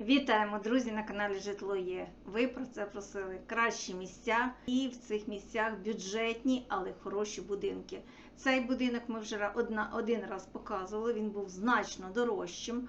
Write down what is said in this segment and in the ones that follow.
Вітаємо, друзі, на каналі Житло Є. Ви про це просили. Кращі місця і в цих місцях бюджетні, але хороші будинки. Цей будинок ми вже одна, один раз показували, він був значно дорожчим.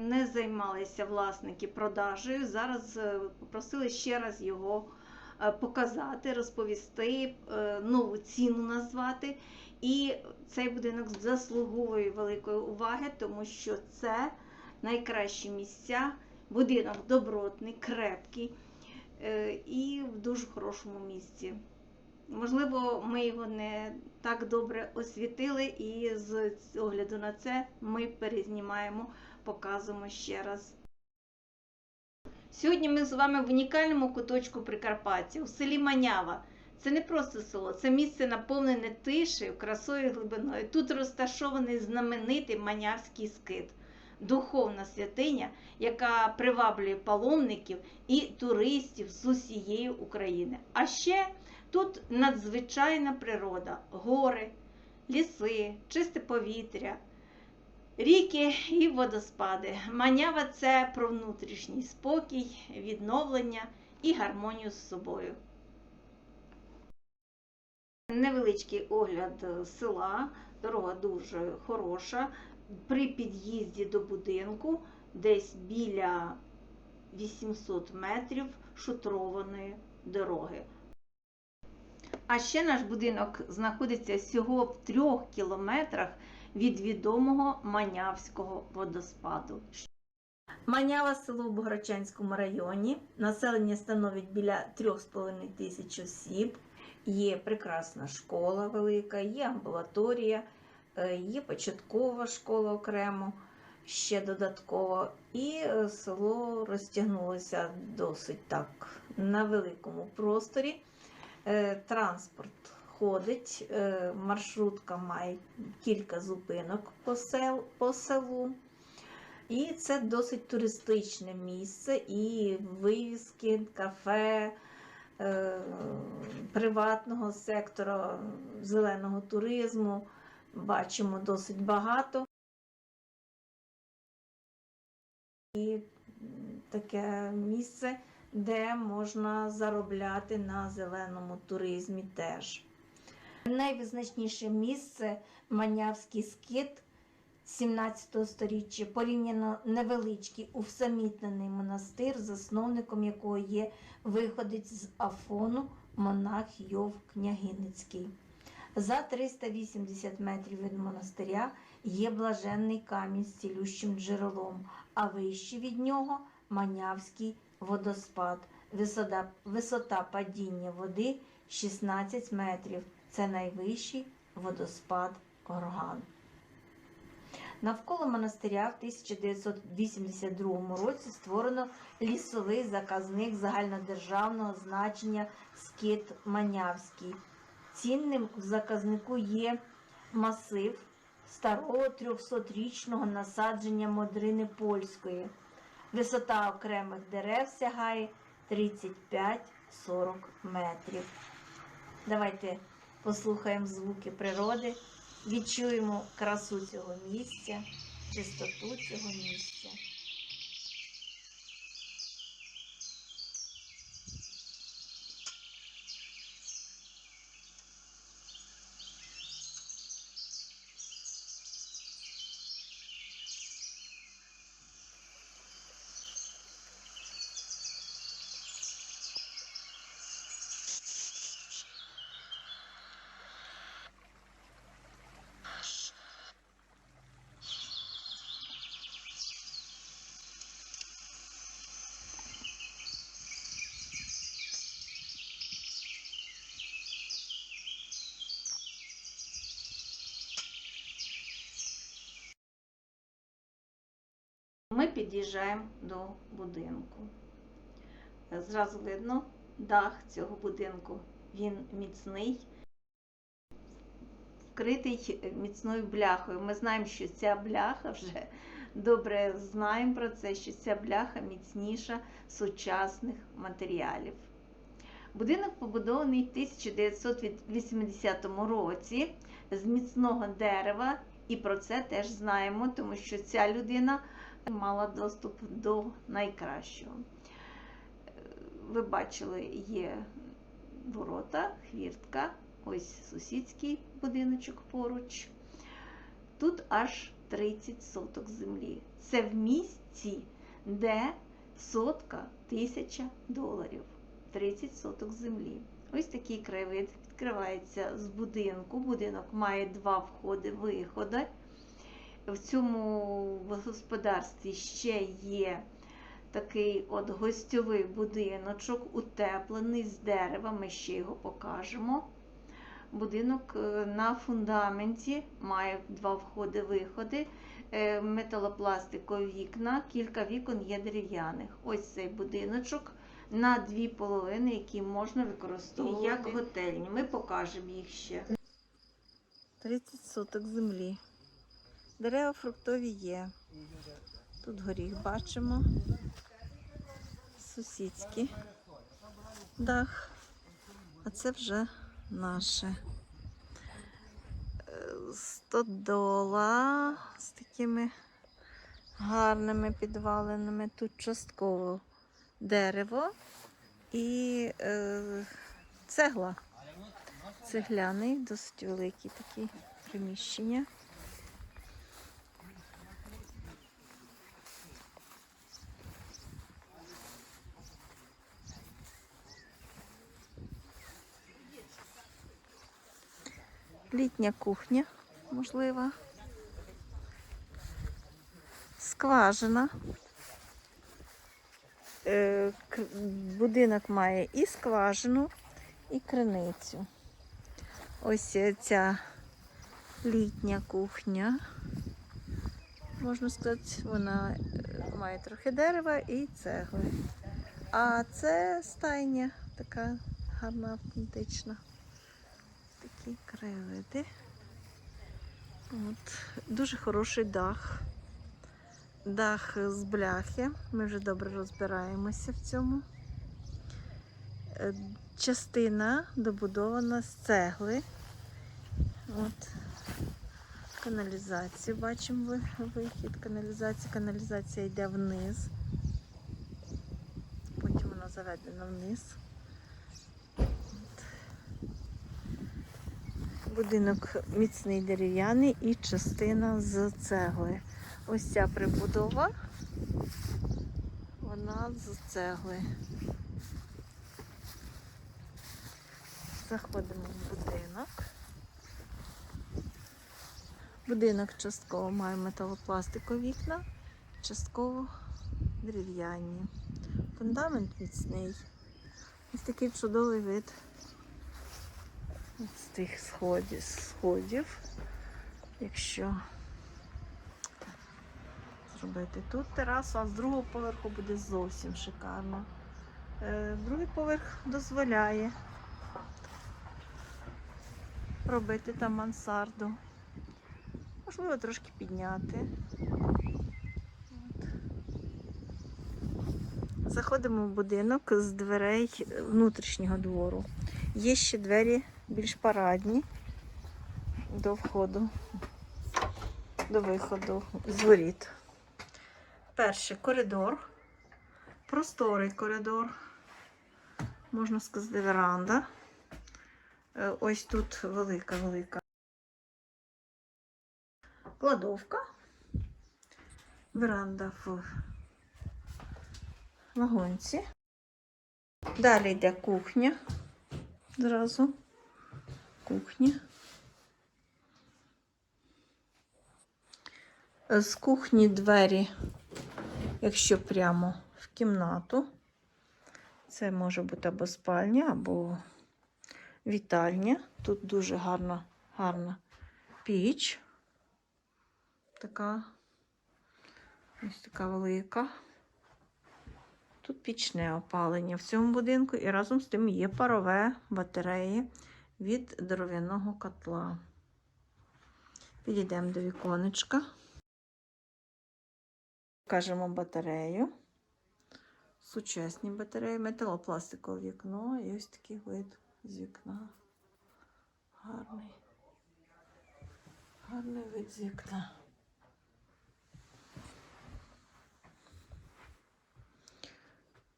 Не займалися власники продажею. Зараз е, попросили ще раз його е, показати, розповісти, е, нову ціну назвати. І цей будинок заслуговує великої уваги, тому що це найкращі місця, будинок добротний, крепкий е, і в дуже хорошому місці. Можливо, ми його не так добре освітили, і з огляду на це ми перезнімаємо, показуємо ще раз. Сьогодні ми з вами в унікальному куточку Прикарпаття, у селі Манява. Це не просто село, це місце наповнене тишею, красою і глибиною. Тут розташований знаменитий манявський скит, духовна святиня, яка приваблює паломників і туристів з усієї України. А ще тут надзвичайна природа, гори, ліси, чисте повітря, ріки і водоспади. Манява це про внутрішній спокій, відновлення і гармонію з собою. Невеличкий огляд села, дорога дуже хороша. При під'їзді до будинку десь біля 800 метрів шутрованої дороги. А ще наш будинок знаходиться всього в трьох кілометрах від відомого Манявського водоспаду. Манява село в Богородчанському районі. Населення становить біля 3,5 тисяч осіб. Є прекрасна школа велика, є амбулаторія, є початкова школа окремо, ще додатково. І е, село розтягнулося досить так на великому просторі. Е, Транспорт ходить, е, маршрутка має кілька зупинок по, сел, по селу. І це досить туристичне місце, і вивіски, кафе, е, приватного сектора, зеленого туризму бачимо досить багато. І таке місце, де можна заробляти на зеленому туризмі теж. Найвизначніше місце Манявський скит 17 століття, порівняно невеличкий усамітнений монастир, засновником якого є виходець з Афону монах Йов Княгиницький. За 380 метрів від монастиря є блаженний камінь з цілющим джерелом, а вище від нього Манявський водоспад. Висота, висота падіння води 16 метрів. Це найвищий водоспад Горган. Навколо монастиря в 1982 році створено лісовий заказник загальнодержавного значення Скит Манявський. Цінним в заказнику є масив старого 300-річного насадження модрини польської. Висота окремих дерев сягає 35-40 метрів. Давайте послухаємо звуки природи, відчуємо красу цього місця, чистоту цього місця. Ми під'їжджаємо до будинку. Зразу видно дах цього будинку. Він міцний, вкритий міцною бляхою. Ми знаємо, що ця бляха вже добре знаємо про це, що ця бляха міцніша сучасних матеріалів. Будинок побудований в 1980 році з міцного дерева, і про це теж знаємо, тому що ця людина мала доступ до найкращого. Е, Ви бачили, є ворота, хвіртка, ось сусідський будиночок поруч. Тут аж 30 соток землі. Це в місці, де сотка тисяча доларів. 30 соток землі. Ось такий краєвид відкривається з будинку. Будинок має два входи-виходи. В цьому господарстві ще є такий от гостьовий будиночок, утеплений з дерева. Ми ще його покажемо. Будинок е, на фундаменті має два входи-виходи, е, металопластикові вікна, кілька вікон є дерев'яних. Ось цей будиночок на дві половини, які можна використовувати як готельні. Ми покажемо їх ще. 30 соток землі. Дерева фруктові є. Тут горіх бачимо. Сусідський дах. А це вже наше. Е, Стодола з такими гарними підваленими. Тут частково дерево і е, цегла. Цегляний, досить великі такі приміщення. Літня кухня, можливо. Скважина. Е, Будинок має і скважину, і криницю. Ось ця літня кухня. Можна сказати, вона е, має трохи дерева і цегли. А це стайня така гарна, автентична. Такі краєвиди. От. Дуже хороший дах. Дах з бляхи. Ми вже добре розбираємося в цьому. Е, Частина добудована з цегли. От. Каналізацію бачимо вихід каналізації. Каналізація йде вниз. Потім вона заведена вниз. Будинок міцний дерев'яний і частина з цегли. Ось ця прибудова, вона з цегли. Заходимо в будинок. Будинок частково має металопластикові вікна, частково дерев'яні. Фундамент міцний. Ось такий чудовий вид з тих сходів. сходів. Якщо зробити тут терасу, а з другого поверху буде зовсім шикарно. Е, Другий поверх дозволяє робити там мансарду. Можливо, трошки підняти. Заходимо в будинок з дверей внутрішнього двору. Є ще двері більш парадні до входу, до виходу з воріт. Перший коридор, просторий коридор, можна сказати, веранда. Е, Ось тут велика-велика кладовка, веранда в вагонці. Далі йде кухня. Зразу кухня. З кухні двері, якщо прямо в кімнату. Це може бути або спальня, або вітальня. Тут дуже гарна, гарна піч. Така ось така велика. Тут пічне опалення в цьому будинку, і разом з тим є парове батареї від дров'яного котла. Підійдемо до віконечка. Покажемо батарею. Сучасні батареї, металопластикове вікно і ось такий вид з вікна. Гарний. Гарний вид з вікна.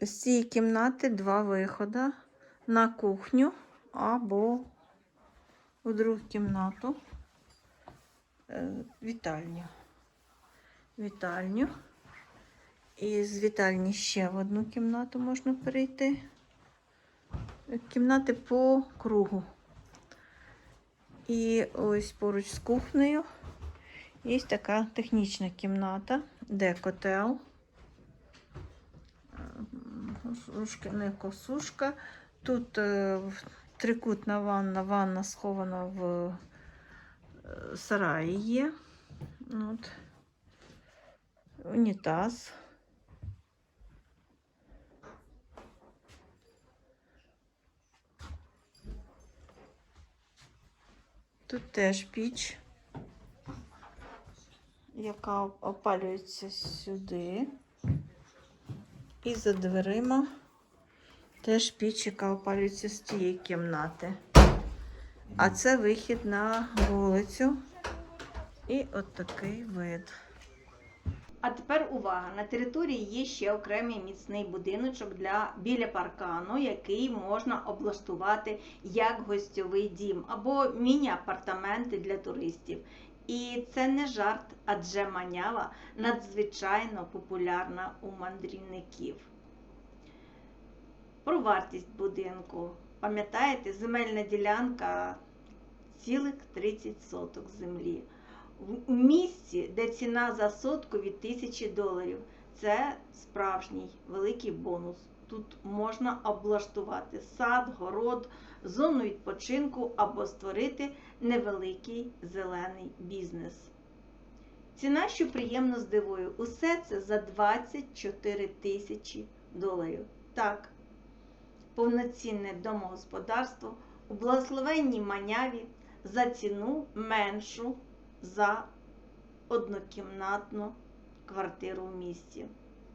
З цієї кімнати два виходи на кухню або у другу кімнату. Е, Вітальню. Вітальню. І з вітальні ще в одну кімнату можна перейти. Е, Кімнати по кругу. І ось поруч з кухнею є така технічна кімната, де котел, не косушка. Тут е, трикутна ванна, ванна схована в е, сараї є. От. Унітаз. Тут теж піч, яка опалюється сюди. І за дверима теж піч, яка опалюється з тієї кімнати. А це вихід на вулицю. І от такий вид. А тепер увага! На території є ще окремий міцний будиночок для біля паркану, який можна облаштувати як гостьовий дім або міні-апартаменти для туристів. І це не жарт, адже манява надзвичайно популярна у мандрівників. Про вартість будинку. Пам'ятаєте, земельна ділянка цілих 30 соток землі. У місці, де ціна за сотку від 1000 доларів. Це справжній великий бонус. Тут можна облаштувати сад, город, зону відпочинку або створити невеликий зелений бізнес. Ціна, що приємно здивує, усе це за 24 тисячі доларів. Так, повноцінне домогосподарство у благословенній маняві за ціну меншу за однокімнатну квартиру в місті.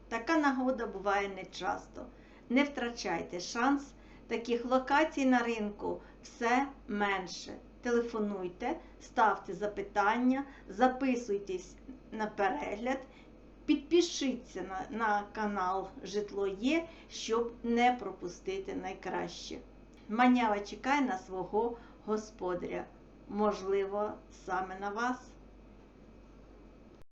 Така нагода буває нечасто. Не втрачайте шанс. Таких локацій на ринку все менше. Телефонуйте, ставте запитання, записуйтесь на перегляд, підпишіться на, на канал Житло Є, щоб не пропустити найкраще. Манява чекає на свого господаря. Можливо, саме на вас.